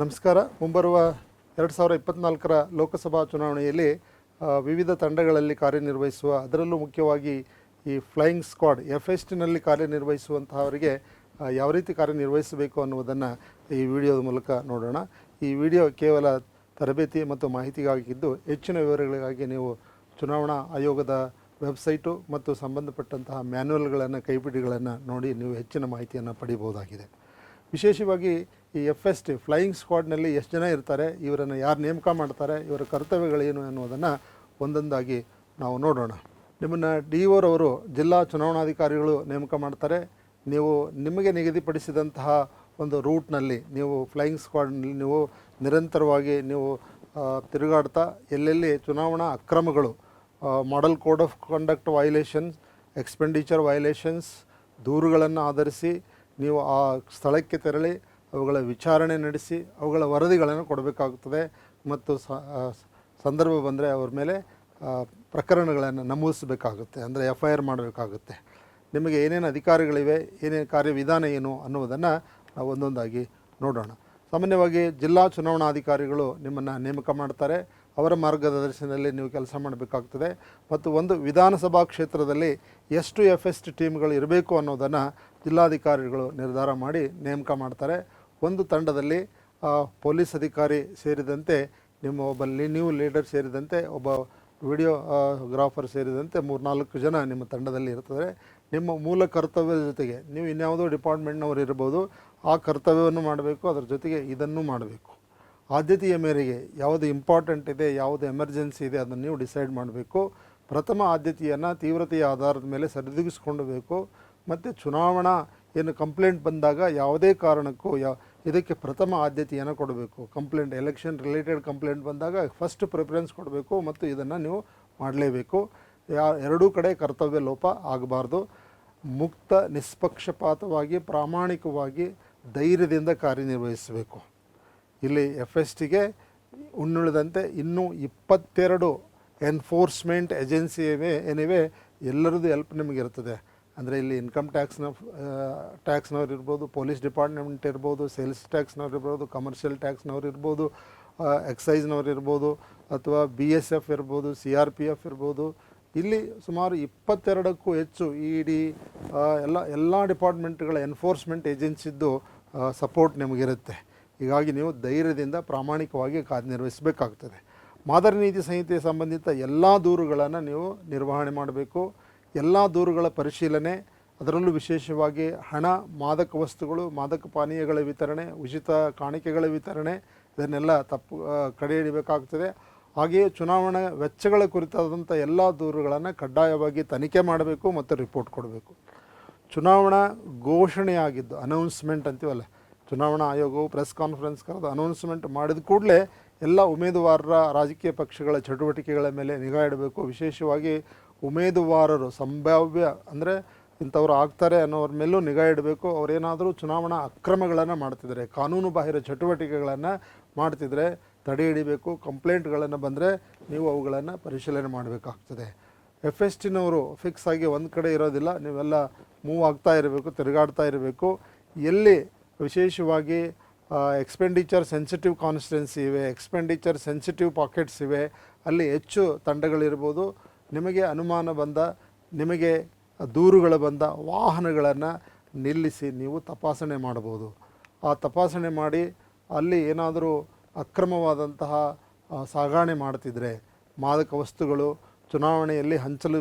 ನಮಸ್ಕಾರ. ಮುಂಬರುವ ಎರಡು ಸಾವಿರ ಇಪ್ಪತ್ನಾಲ್ಕರ ಲೋಕಸಭಾ ಚುನಾವಣೆಯಲ್ಲಿ ವಿವಿಧ ತಂಡಗಳಲ್ಲಿ ಕಾರ್ಯನಿರ್ವಹಿಸುವ, ಅದರಲ್ಲೂ ಮುಖ್ಯವಾಗಿ ಈ ಫ್ಲೈಯಿಂಗ್ ಸ್ಕ್ವಾಡ್ ಎಫ್ ಎಸ್ ಟಿನಲ್ಲಿ ಕಾರ್ಯನಿರ್ವಹಿಸುವಂತಹವರಿಗೆ ಯಾವ ರೀತಿ ಕಾರ್ಯನಿರ್ವಹಿಸಬೇಕು ಅನ್ನುವುದನ್ನು ಈ ವಿಡಿಯೋದ ಮೂಲಕ ನೋಡೋಣ. ಈ ವಿಡಿಯೋ ಕೇವಲ ತರಬೇತಿ ಮತ್ತು ಮಾಹಿತಿಗಾಗಿದ್ದು, ಹೆಚ್ಚಿನ ವಿವರಗಳಿಗಾಗಿ ನೀವು ಚುನಾವಣಾ ಆಯೋಗದ ವೆಬ್ಸೈಟು ಮತ್ತು ಸಂಬಂಧಪಟ್ಟಂತಹ ಮ್ಯಾನ್ಯುವಲ್ಗಳನ್ನು ಕೈಪಿಡಿಗಳನ್ನು ನೋಡಿ ನೀವು ಹೆಚ್ಚಿನ ಮಾಹಿತಿಯನ್ನು ಪಡಿಬೋದಾಗಿದೆ ವಿಶೇಷವಾಗಿ ಈ ಎಫ್ ಎಸ್ ಟಿ ಫ್ಲೈಯಿಂಗ್ ಸ್ಕ್ವಾಡ್ನಲ್ಲಿ ಎಷ್ಟು ಜನ ಇರ್ತಾರೆ, ಇವರನ್ನು ಯಾರು ನೇಮಕ ಮಾಡ್ತಾರೆ, ಇವರ ಕರ್ತವ್ಯಗಳೇನು ಅನ್ನೋದನ್ನು ಒಂದೊಂದಾಗಿ ನಾವು ನೋಡೋಣ. ನಿಮ್ಮನ್ನು ಡಿ ಒರವರು ಜಿಲ್ಲಾ ಚುನಾವಣಾಧಿಕಾರಿಗಳು ನೇಮಕ ಮಾಡ್ತಾರೆ. ನೀವು ನಿಮಗೆ ನಿಗದಿಪಡಿಸಿದಂತಹ ಒಂದು ರೂಟ್ನಲ್ಲಿ ನೀವು ಫ್ಲೈಯಿಂಗ್ ಸ್ಕ್ವಾಡ್ನಲ್ಲಿ ನೀವು ನಿರಂತರವಾಗಿ ನೀವು ತಿರುಗಾಡ್ತಾ ಎಲ್ಲೆಲ್ಲಿ ಚುನಾವಣಾ ಅಕ್ರಮಗಳು model code of conduct violations expenditure violations ದೂರುಗಳನ್ನು ಆಧರಿಸಿ ನೀವು ಆ ಸ್ಥಳಕ್ಕೆ ತೆರಳಿ ಅವುಗಳ ವಿಚಾರಣೆ ನಡೆಸಿ ಅವುಗಳ ವರದಿಗಳನ್ನು ಕೊಡಬೇಕಾಗುತ್ತದೆ ಮತ್ತು ಸಂದರ್ಭ ಬಂದರೆ ಅವ್ರ ಮೇಲೆ ಪ್ರಕರಣಗಳನ್ನು ನಮೂದಿಸಬೇಕಾಗುತ್ತೆ, ಅಂದರೆ ಎಫ್ ಐ ಆರ್ ಮಾಡಬೇಕಾಗುತ್ತೆ. ನಿಮಗೆ ಏನೇನು ಅಧಿಕಾರಿಗಳಿವೆ, ಏನೇನು ಕಾರ್ಯವಿಧಾನ ಏನು ಅನ್ನುವುದನ್ನು ನಾವು ಒಂದೊಂದಾಗಿ ನೋಡೋಣ. ಸಾಮಾನ್ಯವಾಗಿ ಜಿಲ್ಲಾ ಚುನಾವಣಾಧಿಕಾರಿಗಳು ನಿಮ್ಮನ್ನು ನೇಮಕ ಮಾಡ್ತಾರೆ. ಅವರ ಮಾರ್ಗದರ್ಶನದಲ್ಲಿ ನೀವು ಕೆಲಸ ಮಾಡಬೇಕಾಗ್ತದೆ. ಮತ್ತು ಒಂದು ವಿಧಾನಸಭಾ ಕ್ಷೇತ್ರದಲ್ಲಿ ಎಷ್ಟು ಎಫ್ ಎಸ್ ಟಿ ಟೀಮ್ಗಳು ಇರಬೇಕು ಅನ್ನೋದನ್ನು ಜಿಲ್ಲಾಧಿಕಾರಿಗಳು ನಿರ್ಧಾರ ಮಾಡಿ ನೇಮಕ ಮಾಡ್ತಾರೆ. ಒಂದು ತಂಡದಲ್ಲಿ ಪೊಲೀಸ್ ಅಧಿಕಾರಿ ಸೇರಿದಂತೆ ನಿಮ್ಮ ಒಬ್ಬ ನ್ಯೂ ಲೀಡರ್ ಸೇರಿದಂತೆ ಒಬ್ಬ ವಿಡಿಯೋ ಗ್ರಾಫರ್ ಸೇರಿದಂತೆ ಮೂರ್ನಾಲ್ಕು ಜನ ನಿಮ್ಮ ತಂಡದಲ್ಲಿ ಇರ್ತದೆ. ನಿಮ್ಮ ಮೂಲ ಕರ್ತವ್ಯದ ಜೊತೆಗೆ ನೀವು ಇನ್ಯಾವುದೋ ಡಿಪಾರ್ಟ್ಮೆಂಟ್ನವರು ಇರ್ಬೋದು, ಆ ಕರ್ತವ್ಯವನ್ನು ಮಾಡಬೇಕು, ಅದರ ಜೊತೆಗೆ ಇದನ್ನು ಮಾಡಬೇಕು. ಆದ್ಯತೆಯ ಮೇರೆಗೆ ಯಾವುದು ಇಂಪಾರ್ಟೆಂಟ್ ಇದೆ, ಯಾವುದು ಎಮರ್ಜೆನ್ಸಿ ಇದೆ, ಅದನ್ನು ನೀವು ಡಿಸೈಡ್ ಮಾಡಬೇಕು. ಪ್ರಥಮ ಆದ್ಯತೆಯನ್ನು ತೀವ್ರತೆಯ ಆಧಾರದ ಮೇಲೆ ಸರಿದೂಗಿಸ್ಕೊಂಡಬೇಕು ಮತ್ತು ಚುನಾವಣಾ ಏನು ಕಂಪ್ಲೇಂಟ್ ಬಂದಾಗ ಯಾವುದೇ ಕಾರಣಕ್ಕೂ ಯಾ, ಇದಕ್ಕೆ ಪ್ರಥಮ ಆದ್ಯತೆಯನ್ನು ಕೊಡಬೇಕು. ಕಂಪ್ಲೇಂಟ್ ಎಲೆಕ್ಷನ್ ರಿಲೇಟೆಡ್ ಕಂಪ್ಲೇಂಟ್ ಬಂದಾಗ ಫಸ್ಟ್ ಪ್ರಿಫರೆನ್ಸ್ ಕೊಡಬೇಕು ಮತ್ತು ಇದನ್ನು ನೀವು ಮಾಡಲೇಬೇಕು. ಯಾ, ಎರಡೂ ಕಡೆ ಕರ್ತವ್ಯ ಲೋಪ ಆಗಬಾರ್ದು. ಮುಕ್ತ, ನಿಷ್ಪಕ್ಷಪಾತವಾಗಿ, ಪ್ರಾಮಾಣಿಕವಾಗಿ, ಧೈರ್ಯದಿಂದ ಕಾರ್ಯನಿರ್ವಹಿಸಬೇಕು. ಇಲ್ಲಿ ಎಫ್ ಎಸ್ ಟಿಗೆ ಉಣ್ಣುಳಿದಂತೆ ಇನ್ನೂ ಇಪ್ಪತ್ತೆರಡು ಎನ್ಫೋರ್ಸ್ಮೆಂಟ್ ಏಜೆನ್ಸಿ ಏನಿವೆ, ಎಲ್ಲರದ್ದು ಎಲ್ಪ್ ನಿಮಗಿರ್ತದೆ ಅಂದರೆ ಇಲ್ಲಿ ಇನ್ಕಮ್ ಟ್ಯಾಕ್ಸ್ನ ಟ್ಯಾಕ್ಸ್ನವ್ರು ಇರ್ಬೋದು ಪೊಲೀಸ್ ಡಿಪಾರ್ಟ್ಮೆಂಟ್ ಇರ್ಬೋದು ಸೇಲ್ಸ್ ಟ್ಯಾಕ್ಸ್ನವ್ರು ಇರ್ಬೋದು ಕಮರ್ಷಿಯಲ್ ಟ್ಯಾಕ್ಸ್ನವ್ರು ಇರ್ಬೋದು ಎಕ್ಸೈಸ್ನವ್ರು ಇರ್ಬೋದು, ಅಥವಾ ಬಿ ಎಸ್ ಎಫ್ ಇರ್ಬೋದು ಸಿ ಆರ್ ಪಿ ಎಫ್ ಇರ್ಬೋದು. ಇಲ್ಲಿ ಸುಮಾರು ಇಪ್ಪತ್ತೆರಡಕ್ಕೂ ಹೆಚ್ಚು ಇ ಡಿ ಎಲ್ಲ ಎಲ್ಲ ಡಿಪಾರ್ಟ್ಮೆಂಟ್ಗಳ ಎನ್ಫೋರ್ಸ್ಮೆಂಟ್ ಏಜೆನ್ಸಿದ್ದು ಸಪೋರ್ಟ್ ನಿಮಗಿರುತ್ತೆ. ಹೀಗಾಗಿ ನೀವು ಧೈರ್ಯದಿಂದ ಪ್ರಾಮಾಣಿಕವಾಗಿ ಕಾರ್ಯನಿರ್ವಹಿಸಬೇಕಾಗ್ತದೆ. ಮಾದರಿ ನೀತಿ ಸಂಹಿತೆ ಸಂಬಂಧಿತ ಎಲ್ಲ ದೂರುಗಳನ್ನು ನೀವು ನಿರ್ವಹಣೆ ಮಾಡಬೇಕು. ಎಲ್ಲ ದೂರುಗಳ ಪರಿಶೀಲನೆ, ಅದರಲ್ಲೂ ವಿಶೇಷವಾಗಿ ಹಣ, ಮಾದಕ ವಸ್ತುಗಳು, ಮಾದಕ ಪಾನೀಯಗಳ ವಿತರಣೆ, ಉಚಿತ ಕಾಣಿಕೆಗಳ ವಿತರಣೆ, ಇದನ್ನೆಲ್ಲ ತಪ್ಪು ಕಡೆ ಹಿಡಿಬೇಕಾಗ್ತದೆ. ಹಾಗೆಯೇ ಚುನಾವಣಾ ವೆಚ್ಚಗಳ ಕುರಿತಾದಂಥ ಎಲ್ಲ ದೂರುಗಳನ್ನು ಕಡ್ಡಾಯವಾಗಿ ತನಿಖೆ ಮಾಡಬೇಕು ಮತ್ತು ರಿಪೋರ್ಟ್ ಕೊಡಬೇಕು. ಚುನಾವಣಾ ಘೋಷಣೆಯಾಗಿದ್ದು, ಅನೌನ್ಸ್ಮೆಂಟ್ ಅಂತೀವಲ್ಲ, ಚುನಾವಣಾ ಆಯೋಗವು ಪ್ರೆಸ್ ಕಾನ್ಫರೆನ್ಸ್ ಕರೆದು ಅನೌನ್ಸ್ಮೆಂಟ್ ಮಾಡಿದ ಕೂಡಲೇ ಎಲ್ಲ ಉಮೇದುವಾರರ ರಾಜಕೀಯ ಪಕ್ಷಗಳ ಚಟುವಟಿಕೆಗಳ ಮೇಲೆ ನಿಗಾ ಇಡಬೇಕು. ವಿಶೇಷವಾಗಿ ಉಮೇದುವಾರರು, ಸಂಭಾವ್ಯ ಅಂದರೆ ಇಂಥವ್ರು ಆಗ್ತಾರೆ ಅನ್ನೋರ ಮೇಲೂ ನಿಗಾ ಇಡಬೇಕು. ಅವರೇನಾದರೂ ಚುನಾವಣಾ ಅಕ್ರಮಗಳನ್ನು ಮಾಡ್ತಿದ್ದಾರೆ ಕಾನೂನು ಬಾಹಿರ ಚಟುವಟಿಕೆಗಳನ್ನು ಮಾಡ್ತಿದ್ರೆ ತಡೆ ಹಿಡಿಬೇಕು, ಕಂಪ್ಲೇಂಟ್ಗಳನ್ನು ಬಂದರೆ ನೀವು ಅವುಗಳನ್ನು ಪರಿಶೀಲನೆ ಮಾಡಬೇಕಾಗ್ತದೆ. ಎಫ್ ಎಸ್ ಟಿನವರು ಫಿಕ್ಸ್ ಆಗಿ ಒಂದು ಕಡೆ ಇರೋದಿಲ್ಲ, ನೀವೆಲ್ಲ ಮೂವ್ ಆಗ್ತಾ ಇರಬೇಕು, ತಿರುಗಾಡ್ತಾ ಇರಬೇಕು. ಎಲ್ಲಿ ವಿಶೇಷವಾಗಿ ಎಕ್ಸ್ಪೆಂಡಿಚರ್ ಸೆನ್ಸಿಟಿವ್ ಕಾನ್ಸ್ಟೆನ್ಸಿ ಇವೆ ಎಕ್ಸ್ಪೆಂಡಿಚರ್ ಸೆನ್ಸಿಟಿವ್ ಪಾಕೆಟ್ಸ್ ಇವೆ, ಅಲ್ಲಿ ಹೆಚ್ಚು ತಂಡಗಳಿರ್ಬೋದು. ನಿಮಗೆ ಅನುಮಾನ ಬಂದ, ನಿಮಗೆ ದೂರುಗಳು ಬಂದ ವಾಹನಗಳನ್ನು ನಿಲ್ಲಿಸಿ ನೀವು ತಪಾಸಣೆ ಮಾಡಬಹುದು. ಆ ತಪಾಸಣೆ ಮಾಡಿ ಅಲ್ಲಿ ಏನಾದರೂ ಅಕ್ರಮವಾದಂತಹ ಸಾಗಾಣೆ ಮಾಡ್ತಿದ್ರೆ, ಮಾದಕ ವಸ್ತುಗಳು, ಚುನಾವಣೆಯಲ್ಲಿ ಹಂಚಲು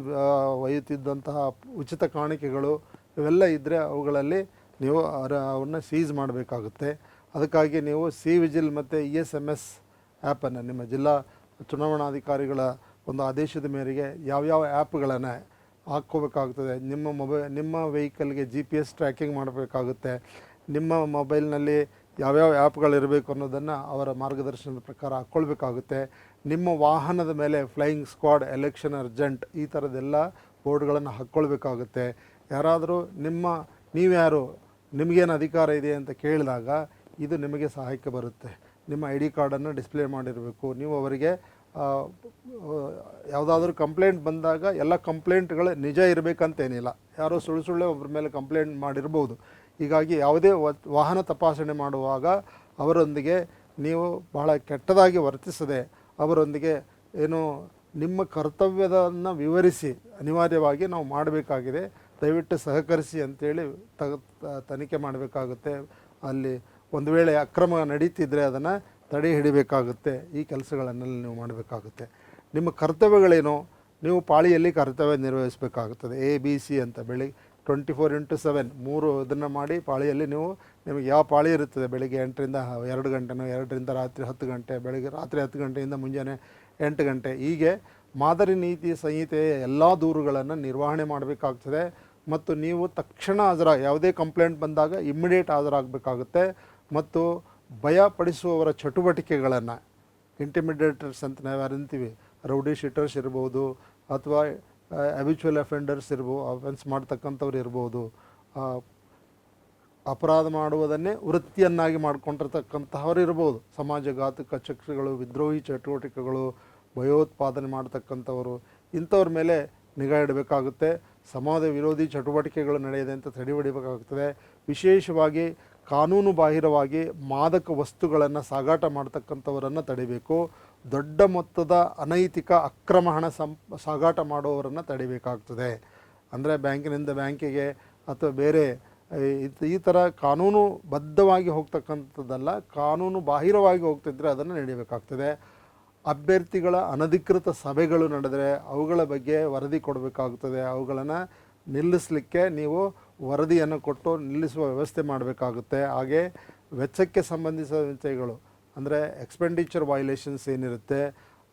ಒಯ್ಯುತ್ತಿದ್ದಂತಹ ಉಚಿತ ಕಾಣಿಕೆಗಳು ಇವೆಲ್ಲ ಇದ್ದರೆ ಅವುಗಳಲ್ಲಿ ನೀವು ಅವನ್ನ ಸೀಸ್ ಮಾಡಬೇಕಾಗುತ್ತೆ. ಅದಕ್ಕಾಗಿ ನೀವು ಸಿ ವಿಜಿಲ್ ಮತ್ತು ಇ ಎಸ್ ಎಂ ಎಸ್ ಆ್ಯಪನ್ನು ನಿಮ್ಮ ಜಿಲ್ಲಾ ಚುನಾವಣಾಧಿಕಾರಿಗಳ ಒಂದು ಆದೇಶದ ಮೇರೆಗೆ ಯಾವ್ಯಾವ ಆ್ಯಪ್ಗಳನ್ನು ಹಾಕ್ಕೋಬೇಕಾಗ್ತದೆ, ನಿಮ್ಮ ಮೊಬೈಲ್ ನಿಮ್ಮ ವೆಹಿಕಲ್ಗೆ ಜಿ ಪಿ ಎಸ್ ಟ್ರ್ಯಾಕಿಂಗ್ ಮಾಡಬೇಕಾಗುತ್ತೆ, ನಿಮ್ಮ ಮೊಬೈಲ್ನಲ್ಲಿ ಯಾವ್ಯಾವ ಆ್ಯಪ್ಗಳಿರಬೇಕು ಅನ್ನೋದನ್ನು ಅವರ ಮಾರ್ಗದರ್ಶನದ ಪ್ರಕಾರ ಹಾಕ್ಕೊಳ್ಬೇಕಾಗುತ್ತೆ. ನಿಮ್ಮ ವಾಹನದ ಮೇಲೆ ಫ್ಲೈಯಿಂಗ್ ಸ್ಕ್ವಾಡ್ ಎಲೆಕ್ಷನ್ ಅರ್ಜೆಂಟ್ ಈ ಥರದ್ದೆಲ್ಲ ಬೋರ್ಡ್ಗಳನ್ನು ಹಾಕ್ಕೊಳ್ಬೇಕಾಗುತ್ತೆ. ಯಾರಾದರೂ ನಿಮ್ಮ, ನೀವ್ಯಾರು, ನಿಮಗೇನು ಅಧಿಕಾರ ಇದೆ ಅಂತ ಕೇಳಿದಾಗ ಇದು ನಿಮಗೆ ಸಹಾಯಕ್ಕೆ ಬರುತ್ತೆ. ನಿಮ್ಮ ಐ ಡಿ ಕಾರ್ಡನ್ನು ಡಿಸ್ಪ್ಲೇ ಮಾಡಿರಬೇಕು. ನೀವು ಅವರಿಗೆ ಯಾವುದಾದ್ರೂ ಕಂಪ್ಲೇಂಟ್ ಬಂದಾಗ ಎಲ್ಲ ಕಂಪ್ಲೇಂಟ್ಗಳು ನಿಜ ಇರಬೇಕಂತೇನಿಲ್ಲ. ಯಾರೋ ಸುಳ್ಳು ಸುಳ್ಳೆ ಒಬ್ಬರ ಮೇಲೆ ಕಂಪ್ಲೇಂಟ್ ಮಾಡಿರ್ಬೋದು. ಹೀಗಾಗಿ ಯಾವುದೇ ವಾಹನ ತಪಾಸಣೆ ಮಾಡುವಾಗ ಅವರೊಂದಿಗೆ ನೀವು ಬಹಳ ಕೆಟ್ಟದಾಗಿ ವರ್ತಿಸದೆ ಅವರೊಂದಿಗೆ ಏನು ನಿಮ್ಮ ಕರ್ತವ್ಯದನ್ನು ವಿವರಿಸಿ ಅನಿವಾರ್ಯವಾಗಿ ನಾವು ಮಾಡಬೇಕಾಗಿದೆ. ದಯವಿಟ್ಟು ಸಹಕರಿಸಿ ತ- ತನಿಖೆ ಮಾಡಬೇಕಾಗುತ್ತೆ. ಅಲ್ಲಿ ಒಂದು ವೇಳೆ ಅಕ್ರಮ ನಡೀತಿದ್ರೆ ಅದನ್ನು ತಡೆ ಹಿಡಿಬೇಕಾಗುತ್ತೆ, ಈ ಕೆಲಸಗಳನ್ನೆಲ್ಲ ನೀವು ಮಾಡಬೇಕಾಗುತ್ತೆ. ನಿಮ್ಮ ಕರ್ತವ್ಯಗಳೇನು? ನೀವು ಪಾಳಿಯಲ್ಲಿ ಕರ್ತವ್ಯ ನಿರ್ವಹಿಸಬೇಕಾಗುತ್ತದೆ. ಎ ಬಿ ಸಿ ಅಂತ ಬೆಳಿಗ್ಗೆ ಟ್ವೆಂಟಿ ಫೋರ್ ಇಂಟು ಸೆವೆನ್ ಮೂರು ಇದನ್ನು ಮಾಡಿ ಪಾಳಿಯಲ್ಲಿ ನೀವು, ನಿಮಗೆ ಯಾವ ಪಾಳಿ ಇರುತ್ತದೆ? ಬೆಳಿಗ್ಗೆ ಎಂಟರಿಂದ ಎರಡು ಗಂಟೆನೋ, ಎರಡರಿಂದ ರಾತ್ರಿ ಹತ್ತು ಗಂಟೆ, ಬೆಳಿಗ್ಗೆ ರಾತ್ರಿ ಹತ್ತು ಗಂಟೆಯಿಂದ ಮುಂಜಾನೆ ಎಂಟು ಗಂಟೆ. ಹೀಗೆ ಮಾದರಿ ನೀತಿ ಸಂಹಿತೆಯ ಎಲ್ಲ ದೂರುಗಳನ್ನು ನಿರ್ವಹಣೆ ಮಾಡಬೇಕಾಗ್ತದೆ. ಮತ್ತು ನೀವು ತಕ್ಷಣ ಹಾಜರಾಗಿ, ಯಾವುದೇ ಕಂಪ್ಲೇಂಟ್ ಬಂದಾಗ ಇಮ್ಮಿಡಿಯೇಟ್ ಹಾಜರಾಗಬೇಕಾಗುತ್ತೆ. ಮತ್ತು ಭಯಪಡಿಸುವವರ ಚಟುವಟಿಕೆಗಳನ್ನು ಇಂಟಿಮಿಡೇಟರ್ಸ್ ಅಂತ ನಾವು ಯಾರು ಅಂತೀವಿ? ರೌಡಿ ಶೀಟರ್ಸ್ ಇರ್ಬೋದು ಅಥವಾ ಅಬಿಚುವಲ್ ಅಫೆಂಡರ್ಸ್ ಇರ್ಬೋದು ಅಫೆನ್ಸ್ ಮಾಡ್ತಕ್ಕಂಥವ್ರು ಇರ್ಬೋದು. ಅಪರಾಧ ಮಾಡುವುದನ್ನೇ ವೃತ್ತಿಯನ್ನಾಗಿ ಮಾಡ್ಕೊಂಡಿರ್ತಕ್ಕಂತಹವರು ಇರ್ಬೋದು. ಸಮಾಜಘಾತಕ ಚಕ್ರಗಳು, ವಿದ್ರೋಹಿ ಚಟುವಟಿಕೆಗಳು, ಭಯೋತ್ಪಾದನೆ ಮಾಡ್ತಕ್ಕಂಥವರು, ಇಂಥವ್ರ ಮೇಲೆ ನಿಗಾ ಇಡಬೇಕಾಗುತ್ತೆ. ಸಮಾಜ ವಿರೋಧಿ ಚಟುವಟಿಕೆಗಳು ನಡೆಯದೆ ಅಂತ ತಡೆ ಹೊಡಿಬೇಕಾಗುತ್ತದೆ ವಿಶೇಷವಾಗಿ ಕಾನೂನು ಬಾಹಿರವಾಗಿ ಮಾದಕ ವಸ್ತುಗಳನ್ನು ಸಾಗಾಟ ಮಾಡ್ತಕ್ಕಂಥವರನ್ನು ತಡಿಬೇಕು. ದೊಡ್ಡ ಮೊತ್ತದ ಅನೈತಿಕ ಅಕ್ರಮ ಹಣ ಸಂ, ಸಾಗಾಟ ಮಾಡುವವರನ್ನು ತಡಿಬೇಕಾಗ್ತದೆ. ಅಂದರೆ ಬ್ಯಾಂಕಿನಿಂದ ಬ್ಯಾಂಕಿಗೆ ಅಥವಾ ಬೇರೆ, ಈ- ಥರ ಕಾನೂನು ಬದ್ಧವಾಗಿ ಹೋಗ್ತಕ್ಕಂಥದ್ದಲ್ಲ ಕಾನೂನು ಬಾಹಿರವಾಗಿ ಹೋಗ್ತಿದ್ರೆ ಅದನ್ನು ನಡೀಬೇಕಾಗ್ತದೆ. ಅಭ್ಯರ್ಥಿಗಳ ಅನಧಿಕೃತ ಸಭೆಗಳು ನಡೆದರೆ ಅವುಗಳ ಬಗ್ಗೆ ವರದಿ ಕೊಡಬೇಕಾಗುತ್ತದೆ ಅವುಗಳನ್ನು ನಿಲ್ಲಿಸಲಿಕ್ಕೆ ನೀವು ವರದಿಯನ್ನು ಕೊಟ್ಟು ನಿಲ್ಲಿಸುವ ವ್ಯವಸ್ಥೆ ಮಾಡಬೇಕಾಗುತ್ತೆ. ಹಾಗೆ ವೆಚ್ಚಕ್ಕೆ ಸಂಬಂಧಿಸಿದ ವಿಷಯಗಳು, ಅಂದರೆ ಎಕ್ಸ್ಪೆಂಡಿಚರ್ ವೈಲೇಷನ್ಸ್ ಏನಿರುತ್ತೆ,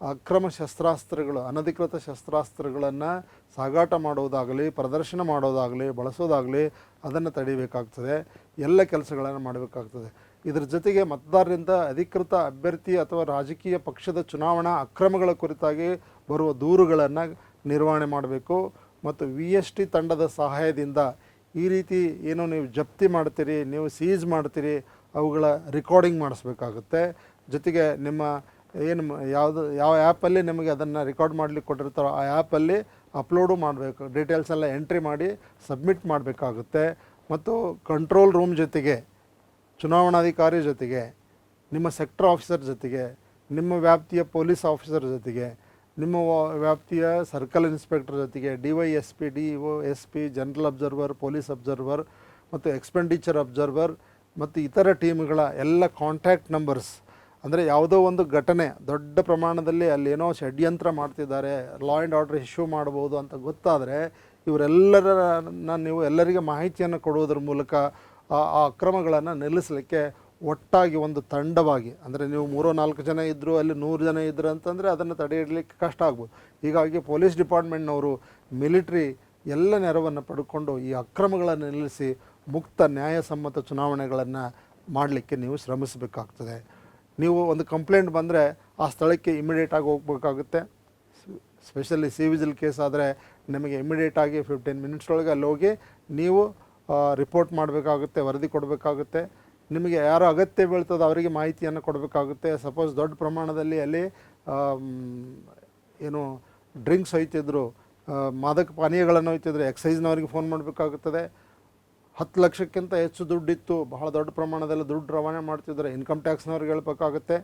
ಅಕ್ರಮ ಶಸ್ತ್ರಾಸ್ತ್ರಗಳು, ಅನಧಿಕೃತ ಶಸ್ತ್ರಾಸ್ತ್ರಗಳನ್ನು ಸಾಗಾಟ ಮಾಡೋದಾಗಲಿ, ಪ್ರದರ್ಶನ ಮಾಡೋದಾಗಲಿ, ಬಳಸೋದಾಗಲಿ ಅದನ್ನು ತಡಿಬೇಕಾಗ್ತದೆ. ಎಲ್ಲ ಕೆಲಸಗಳನ್ನು ಮಾಡಬೇಕಾಗ್ತದೆ. ಇದರ ಜೊತೆಗೆ ಮತದಾರರಿಂದ ಅಧಿಕೃತ ಅಭ್ಯರ್ಥಿ ಅಥವಾ ರಾಜಕೀಯ ಪಕ್ಷದ ಚುನಾವಣಾ ಅಕ್ರಮಗಳ ಕುರಿತಾಗಿ ಬರುವ ದೂರುಗಳನ್ನು ನಿರ್ವಹಣೆ ಮಾಡಬೇಕು. ಮತ್ತು ವಿ ಎಸ್ ಟಿ ತಂಡದ ಸಹಾಯದಿಂದ ಈ ರೀತಿ ಏನು ನೀವು ಜಪ್ತಿ ಮಾಡ್ತೀರಿ, ನೀವು ಸೀಸ್ ಮಾಡ್ತೀರಿ, ಅವುಗಳ ರೆಕಾರ್ಡಿಂಗ್ ಮಾಡಿಸ್ಬೇಕಾಗುತ್ತೆ. ಜೊತೆಗೆ ನಿಮ್ಮ ಏನು ಯಾವುದು, ಯಾವ ಆ್ಯಪಲ್ಲಿ ನಿಮಗೆ ಅದನ್ನು ರೆಕಾರ್ಡ್ ಮಾಡಲಿಕ್ಕೆ ಕೊಟ್ಟಿರ್ತಾರೋ ಆ ಆ್ಯಪಲ್ಲಿ ಅಪ್ಲೋಡು ಮಾಡಬೇಕು ಡೀಟೇಲ್ಸ್ ಎಲ್ಲ ಎಂಟ್ರಿ ಮಾಡಿ ಸಬ್ಮಿಟ್ ಮಾಡಬೇಕಾಗುತ್ತೆ. ಮತ್ತು ಕಂಟ್ರೋಲ್ ರೂಮ್ ಜೊತೆಗೆ, ಚುನಾವಣಾಧಿಕಾರಿ ಜೊತೆಗೆ, ನಿಮ್ಮ ಸೆಕ್ಟರ್ ಆಫೀಸರ್ ಜೊತೆಗೆ, ನಿಮ್ಮ ವ್ಯಾಪ್ತಿಯ ಪೊಲೀಸ್ ಆಫೀಸರ್ ಜೊತೆಗೆ ನಿಮ್ಮ ವ್ಯಾಪ್ತಿಯ ಸರ್ಕಲ್ ಇನ್ಸ್ಪೆಕ್ಟರ್ ಜೊತೆಗೆ D Y S P, D O S P, general observer, police observer ಮತ್ತು ಎಕ್ಸ್ಪೆಂಡಿಚರ್ ಅಬ್ಸರ್ವರ್ ಮತ್ತು ಇತರ ಟೀಮ್ಗಳ ಎಲ್ಲ ಕಾಂಟ್ಯಾಕ್ಟ್ ನಂಬರ್ಸ್. ಅಂದರೆ ಯಾವುದೋ ಒಂದು ಘಟನೆ ದೊಡ್ಡ ಪ್ರಮಾಣದಲ್ಲಿ ಅಲ್ಲಿ ಏನೋ ಷಡ್ಯಂತ್ರ ಮಾಡ್ತಿದ್ದಾರೆ ಲಾ ಆ್ಯಂಡ್ ಆರ್ಡರ್ ಇಶ್ಯೂ ಮಾಡ್ಬೋದು ಅಂತ ಗೊತ್ತಾದರೆ ಇವರೆಲ್ಲರನ್ನ ನೀವು ಎಲ್ಲರಿಗೆ ಮಾಹಿತಿಯನ್ನು ಕೊಡುವುದರ ಮೂಲಕ ಆ ಅಕ್ರಮಗಳನ್ನು ನಿಲ್ಲಿಸಲಿಕ್ಕೆ ಒಟ್ಟಾಗಿ ಒಂದು ತಂಡವಾಗಿ, ಅಂದರೆ ನೀವು ಮೂರೋ ನಾಲ್ಕು ಜನ ಇದ್ದರು ಅಲ್ಲಿ ನೂರು ಜನ ಇದ್ದರು ಅಂತಂದರೆ ಅದನ್ನು ತಡೆ ಹಿಡಲಿಕ್ಕೆ ಕಷ್ಟ ಆಗ್ಬೋದು. ಹೀಗಾಗಿ ಪೊಲೀಸ್ ಡಿಪಾರ್ಟ್ಮೆಂಟ್ನವರು ಮಿಲಿಟ್ರಿ ಎಲ್ಲ ನೆರವನ್ನು ಪಡ್ಕೊಂಡು ಈ ಅಕ್ರಮಗಳನ್ನು ನಿಲ್ಲಿಸಿ ಮುಕ್ತ ನ್ಯಾಯಸಮ್ಮತ ಚುನಾವಣೆಗಳನ್ನು ಮಾಡಲಿಕ್ಕೆ ನೀವು ಶ್ರಮಿಸಬೇಕಾಗ್ತದೆ. ನೀವು ಒಂದು ಕಂಪ್ಲೇಂಟ್ ಬಂದರೆ ಆ ಸ್ಥಳಕ್ಕೆ ಇಮಿಡಿಯೇಟಾಗಿ ಹೋಗ್ಬೇಕಾಗುತ್ತೆ. ಸ್ಪೆಷಲಿ ಸಿ ವಿಜಿಲ್ ಕೇಸ್ ಆದರೆ ನಿಮಗೆ ಇಮಿಡಿಯೇಟಾಗಿ ಫಿಫ್ಟೀನ್ ಮಿನಿಟ್ಸ್ ಒಳಗೆ ಅಲ್ಲಿ ಹೋಗಿ ನೀವು ರಿಪೋರ್ಟ್ ಮಾಡಬೇಕಾಗುತ್ತೆ, ವರದಿ ಕೊಡಬೇಕಾಗುತ್ತೆ. ನಿಮಗೆ ಯಾರು ಅಗತ್ಯ ಬೀಳ್ತದೆ ಅವರಿಗೆ ಮಾಹಿತಿಯನ್ನು ಕೊಡಬೇಕಾಗುತ್ತೆ. ಸಪೋಸ್ ದೊಡ್ಡ ಪ್ರಮಾಣದಲ್ಲಿ ಅಲ್ಲಿ ಏನು ಡ್ರಿಂಕ್ಸ್ ಒಯ್ತಿದ್ರು ಮಾದಕ ಪಾನೀಯಗಳನ್ನು ಒಯ್ತಿದ್ರು ಎಕ್ಸೈಸ್ನವರಿಗೆ ಫೋನ್ ಮಾಡಬೇಕಾಗುತ್ತದೆ. ಹತ್ತು ಲಕ್ಷಕ್ಕಿಂತ ಹೆಚ್ಚು ದುಡ್ಡಿತ್ತು. ಬಹಳ ದೊಡ್ಡ ಪ್ರಮಾಣದಲ್ಲಿ ದುಡ್ಡು ರವಾನೆ ಮಾಡ್ತಿದ್ರು. ಇನ್ಕಮ್ ಟ್ಯಾಕ್ಸ್ನವ್ರಿಗೆ ಹೇಳಬೇಕಾಗುತ್ತೆ.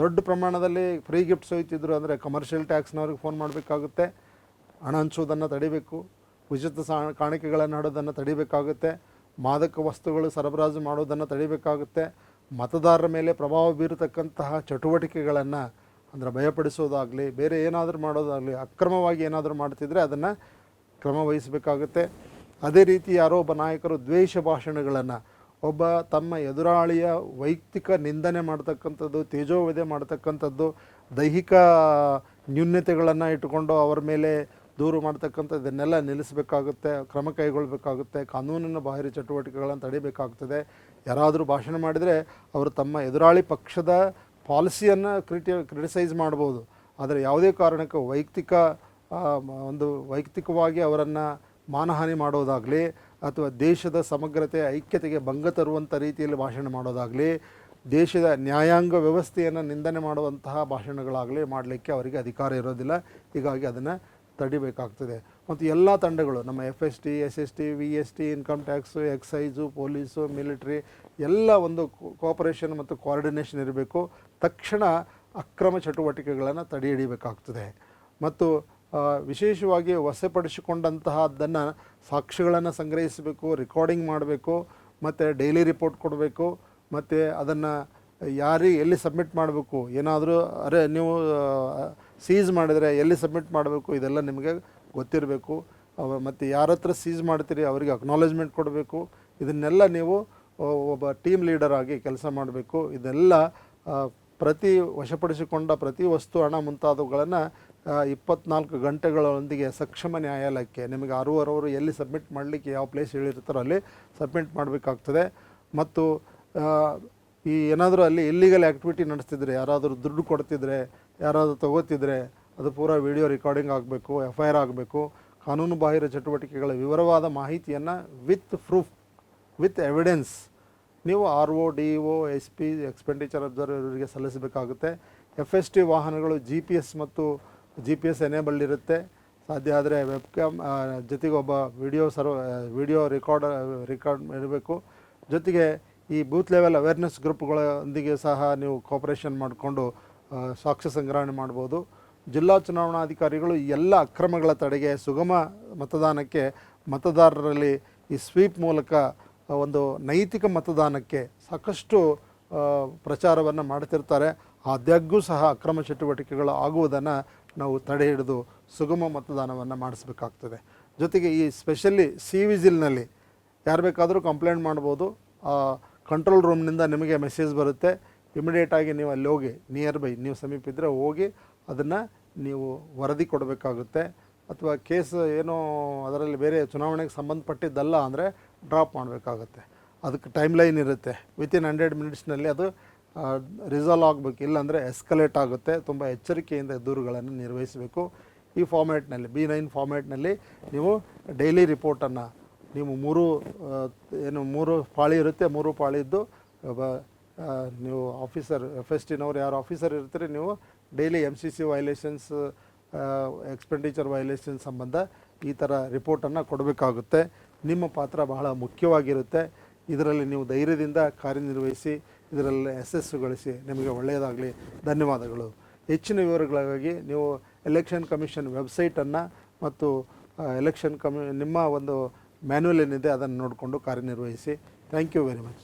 ದೊಡ್ಡ ಪ್ರಮಾಣದಲ್ಲಿ ಫ್ರೀ ಗಿಫ್ಟ್ಸ್ ಒಯ್ತಿದ್ರು ಅಂದರೆ ಕಮರ್ಷಿಯಲ್ ಟ್ಯಾಕ್ಸ್ನವ್ರಿಗೆ ಫೋನ್ ಮಾಡಬೇಕಾಗುತ್ತೆ. ಹಣ ಹಂಚೋದನ್ನು ತಡಿಬೇಕು. ಉಚಿತ ಸಾ, ಕಾಣಿಕೆಗಳನ್ನು ಹಡೋದನ್ನು ತಡಿಬೇಕಾಗುತ್ತೆ. ಮಾದಕ ವಸ್ತುಗಳು ಸರಬರಾಜು ಮಾಡೋದನ್ನು ತಡಿಬೇಕಾಗುತ್ತೆ. ಮತದಾರರ ಮೇಲೆ ಪ್ರಭಾವ ಬೀರತಕ್ಕಂತಹ ಚಟುವಟಿಕೆಗಳನ್ನು ಅಂದರೆ ಭಯಪಡಿಸೋದಾಗಲಿ, ಬೇರೆ ಏನಾದರೂ ಮಾಡೋದಾಗಲಿ, ಅಕ್ರಮವಾಗಿ ಏನಾದರೂ ಮಾಡ್ತಿದ್ರೆ ಅದನ್ನು ಕ್ರಮ ವಹಿಸಬೇಕಾಗುತ್ತೆ. ಅದೇ ರೀತಿ ಯಾರೋ ಒಬ್ಬ ನಾಯಕರು ದ್ವೇಷ ಭಾಷಣಗಳನ್ನು, ಒಬ್ಬ ತಮ್ಮ ಎದುರಾಳಿಯ ವೈಯಕ್ತಿಕ ನಿಂದನೆ ಮಾಡ್ತಕ್ಕಂಥದ್ದು, ತೇಜೋವಧೆ ಮಾಡ್ತಕ್ಕಂಥದ್ದು, ದೈಹಿಕ ನ್ಯೂನ್ಯತೆಗಳನ್ನು ಇಟ್ಟುಕೊಂಡು ಅವರ ಮೇಲೆ ದೂರು ಮಾಡ್ತಕ್ಕಂಥ ಇದನ್ನೆಲ್ಲ ನಿಲ್ಲಿಸಬೇಕಾಗುತ್ತೆ, ಕ್ರಮ ಕೈಗೊಳ್ಳಬೇಕಾಗುತ್ತೆ ಕಾನೂನಿನ ಬಾಹಿರ ಚಟುವಟಿಕೆಗಳನ್ನು ತಡಿಬೇಕಾಗ್ತದೆ. ಯಾರಾದರೂ ಭಾಷಣ ಮಾಡಿದರೆ ಅವರು ತಮ್ಮ ಎದುರಾಳಿ ಪಕ್ಷದ ಪಾಲಿಸಿಯನ್ನು ಕ್ರಿಟಿ, ಕ್ರಿಟಿಸೈಸ್ ಮಾಡ್ಬೋದು. ಆದರೆ ಯಾವುದೇ ಕಾರಣಕ್ಕೂ ವೈಯಕ್ತಿಕ ಒಂದು ವೈಯಕ್ತಿಕವಾಗಿ ಅವರನ್ನು ಮಾನಹಾನಿ ಮಾಡೋದಾಗಲಿ ಅಥವಾ ದೇಶದ ಸಮಗ್ರತೆ, ಐಕ್ಯತೆಗೆ ಭಂಗ ತರುವಂಥ ರೀತಿಯಲ್ಲಿ ಭಾಷಣ ಮಾಡೋದಾಗಲಿ, ದೇಶದ ನ್ಯಾಯಾಂಗ ವ್ಯವಸ್ಥೆಯನ್ನು ನಿಂದನೆ ಮಾಡುವಂತಹ ಭಾಷಣಗಳಾಗಲಿ ಮಾಡಲಿಕ್ಕೆ ಅವರಿಗೆ ಅಧಿಕಾರ ಇರೋದಿಲ್ಲ. ಹೀಗಾಗಿ ಅದನ್ನು ತಡಿಬೇಕಾಗ್ತದೆ. ಮತ್ತು ಎಲ್ಲ ತಂಡಗಳು, ನಮ್ಮ F S T S S T V S T income tax excise police military ಎಲ್ಲ ಒಂದು ಕೋಪರೇಷನ್ ಮತ್ತು ಕೋಆರ್ಡಿನೇಷನ್ ಇರಬೇಕು. ತಕ್ಷಣ ಅಕ್ರಮ ಚಟುವಟಿಕೆಗಳನ್ನು ತಡೆ ಹಿಡಿಬೇಕಾಗ್ತದೆ. ಮತ್ತು ವಿಶೇಷವಾಗಿ ವಶಪಡಿಸಿಕೊಂಡಂತಹದ್ದನ್ನು ಸಾಕ್ಷ್ಯಗಳನ್ನು ಸಂಗ್ರಹಿಸಬೇಕು ರೆಕಾರ್ಡಿಂಗ್ ಮಾಡಬೇಕು, ಮತ್ತು ಡೈಲಿ ರಿಪೋರ್ಟ್ ಕೊಡಬೇಕು, ಮತ್ತು ಅದನ್ನು ಯಾರಿಗೆ, ಎಲ್ಲಿ ಸಬ್ಮಿಟ್ ಮಾಡಬೇಕು, ಏನಾದರೂ, ಅರೆ, ನೀವು ಸೀಸ್ ಮಾಡಿದರೆ ಎಲ್ಲಿ ಸಬ್ಮಿಟ್ ಮಾಡಬೇಕು ಇದೆಲ್ಲ ನಿಮಗೆ ಗೊತ್ತಿರಬೇಕು. ಮತ್ತು ಯಾರ ಹತ್ರ ಸೀಸ್ ಮಾಡ್ತೀರಿ ಅವರಿಗೆ ಅಕ್ನಾಲೇಜ್ಮೆಂಟ್ ಕೊಡಬೇಕು. ಇದನ್ನೆಲ್ಲ ನೀವು ಒಬ್ಬ ಟೀಮ್ ಲೀಡರ್ ಆಗಿ ಕೆಲಸ ಮಾಡಬೇಕು. ಇದೆಲ್ಲ ಪ್ರತಿ ವಶಪಡಿಸಿಕೊಂಡ ಪ್ರತಿ ವಸ್ತು ಹಣ ಮುಂತಾದವುಗಳನ್ನು ಇಪ್ಪತ್ನಾಲ್ಕು ಗಂಟೆಗಳೊಂದಿಗೆ ಸಕ್ಷಮ ನ್ಯಾಯಾಲಯಕ್ಕೆ, ನಿಮಗೆ ಅರುವರವರು ಎಲ್ಲಿ ಸಬ್ಮಿಟ್ ಮಾಡಲಿಕ್ಕೆ ಯಾವ ಪ್ಲೇಸ್ ಹೇಳಿರ್ತಾರೋ ಅಲ್ಲಿ ಸಬ್ಮಿಟ್ ಮಾಡಬೇಕಾಗ್ತದೆ. ಮತ್ತು ಈ ಏನಾದರೂ ಅಲ್ಲಿ ಇಲ್ಲಿಗಲ್ ಆ್ಯಕ್ಟಿವಿಟಿ ನಡೆಸ್ತಿದ್ರೆ, ಯಾರಾದರೂ ದುಡ್ಡು ಕೊಡ್ತಿದ್ರೆ ಯಾರಾದರೂ ತಗೋತಿದ್ರೆ ಅದು ಪೂರಾ ವಿಡಿಯೋ ರೆಕಾರ್ಡಿಂಗ್ ಆಗಬೇಕು ಎಫ್ ಐ ಆರ್ ಆಗಬೇಕು. ಕಾನೂನು ಬಾಹಿರ ಚಟುವಟಿಕೆಗಳ ವಿವರವಾದ ಮಾಹಿತಿಯನ್ನು ವಿತ್ ಪ್ರೂಫ್ ವಿತ್ ಎವಿಡೆನ್ಸ್ ನೀವು R O D O S P expenditure observer ಇವರಿಗೆ ಸಲ್ಲಿಸಬೇಕಾಗುತ್ತೆ. ಎಫ್ ಎಸ್ ಟಿ ವಾಹನಗಳು ಜಿ ಪಿ ಎಸ್ ಮತ್ತು ಜಿ ಪಿ ಎಸ್ ಎನೇಬಲ್ಡ್ ಇರುತ್ತೆ. ಸಾಧ್ಯ ಆದರೆ ವೆಬ್ ಕ್ಯಾಮ್ ಜೊತೆಗೆ ಒಬ್ಬ ವಿಡಿಯೋ ಸರ್ವ ವಿಡಿಯೋ ರೆಕಾರ್ಡ್ ರೆಕಾರ್ಡ್ ಇರಬೇಕು ಜೊತೆಗೆ ಈ ಬೂತ್ ಲೆವೆಲ್ ಅವೇರ್ನೆಸ್ ಗ್ರೂಪ್ಗಳೊಂದಿಗೆ ಸಹ ನೀವು ಕೋಪರೇಷನ್ ಮಾಡಿಕೊಂಡು ಸಾಕ್ಷ್ಯ ಸಂಗ್ರಹಣೆ ಮಾಡ್ಬೋದು. ಜಿಲ್ಲಾ ಚುನಾವಣಾಧಿಕಾರಿಗಳು ಎಲ್ಲ ಅಕ್ರಮಗಳ ತಡೆಗೆ ಸುಗಮ ಮತದಾನಕ್ಕೆ ಮತದಾರರಲ್ಲಿ ಈ ಸ್ವೀಪ್ ಮೂಲಕ ಒಂದು ನೈತಿಕ ಮತದಾನಕ್ಕೆ ಸಾಕಷ್ಟು ಪ್ರಚಾರವನ್ನು ಮಾಡ್ತಿರ್ತಾರೆ. ಆದಾಗ್ಯೂ ಸಹ ಅಕ್ರಮ ಚಟುವಟಿಕೆಗಳು ಆಗುವುದನ್ನು ನಾವು ತಡೆ ಹಿಡಿದು ಸುಗಮ ಮತದಾನವನ್ನು ಮಾಡಿಸ್ಬೇಕಾಗ್ತದೆ. ಜೊತೆಗೆ ಈ ಸ್ಪೆಷಲಿ ಸಿ ವಿಜಿಲ್ನಲ್ಲಿ ಯಾರು ಬೇಕಾದರೂ ಕಂಪ್ಲೇಂಟ್ ಮಾಡ್ಬೋದು. ಕಂಟ್ರೋಲ್ ರೂಮ್ನಿಂದ ನಿಮಗೆ ಮೆಸೇಜ್ ಬರುತ್ತೆ. ಇಮಿಡಿಯೇಟಾಗಿ ನೀವು ಅಲ್ಲಿ ಹೋಗಿ ನಿಯರ್ ಬೈ ನೀವು ಸಮೀಪ ಇದ್ದರೆ ಹೋಗಿ ಅದನ್ನು ನೀವು ವರದಿ ಕೊಡಬೇಕಾಗುತ್ತೆ. ಅಥವಾ ಕೇಸ್ ಏನೋ ಅದರಲ್ಲಿ ಬೇರೆ ಚುನಾವಣೆಗೆ ಸಂಬಂಧಪಟ್ಟಿದ್ದಲ್ಲ ಅಂದರೆ ಡ್ರಾಪ್ ಮಾಡಬೇಕಾಗುತ್ತೆ. ಅದಕ್ಕೆ ಟೈಮ್ ಲೈನ್ ಇರುತ್ತೆ ವಿತಿನ್ ಹಂಡ್ರೆಡ್ ಮಿನಿಟ್ಸ್ನಲ್ಲಿ ಅದು ರಿಸಾಲ್ವ್ ಆಗಬೇಕು. ಇಲ್ಲಾಂದರೆ ಎಸ್ಕಲೇಟ್ ಆಗುತ್ತೆ. ತುಂಬ ಎಚ್ಚರಿಕೆಯಿಂದ ದೂರುಗಳನ್ನು ನಿರ್ವಹಿಸಬೇಕು. ಈ ಫಾರ್ಮ್ಯಾಟ್ನಲ್ಲಿ ಬಿ ನೈನ್ ಫಾರ್ಮ್ಯಾಟ್ನಲ್ಲಿ ನೀವು ಡೈಲಿ ರಿಪೋರ್ಟನ್ನು ನೀವು ಮೂರು ಏನು ಮೂರು ಪಾಳಿ ಇರುತ್ತೆ, ಮೂರು ಪಾಳಿದ್ದು ನೀವು ಆಫೀಸರ್ ಎಫ್ ಎಸ್ ಟಿನವ್ರು ಯಾರು ಆಫೀಸರ್ ಇರ್ತೀರಿ, ನೀವು daily M C C violations expenditure violation ಸಂಬಂಧ ಈ ಥರ ರಿಪೋರ್ಟನ್ನು ಕೊಡಬೇಕಾಗುತ್ತೆ. ನಿಮ್ಮ ಪಾತ್ರ ಬಹಳ ಮುಖ್ಯವಾಗಿರುತ್ತೆ. ಇದರಲ್ಲಿ ನೀವು ಧೈರ್ಯದಿಂದ ಕಾರ್ಯನಿರ್ವಹಿಸಿ, ಇದರಲ್ಲಿ ಯಶಸ್ಸುಗಳಿಸಿ ನಿಮಗೆ ಒಳ್ಳೆಯದಾಗಲಿ. ಧನ್ಯವಾದಗಳು. ಹೆಚ್ಚಿನ ವಿವರಗಳಿಗಾಗಿ ನೀವು ಎಲೆಕ್ಷನ್ ಕಮಿಷನ್ ವೆಬ್ಸೈಟನ್ನು ಮತ್ತು ಎಲೆಕ್ಷನ್ ಕಮಿ ನಿಮ್ಮ ಒಂದು ಮ್ಯಾನ್ಯುವಲ್ ಏನಿದೆ ಅದನ್ನು ನೋಡಿಕೊಂಡು ಕಾರ್ಯನಿರ್ವಹಿಸಿ. Thank you very much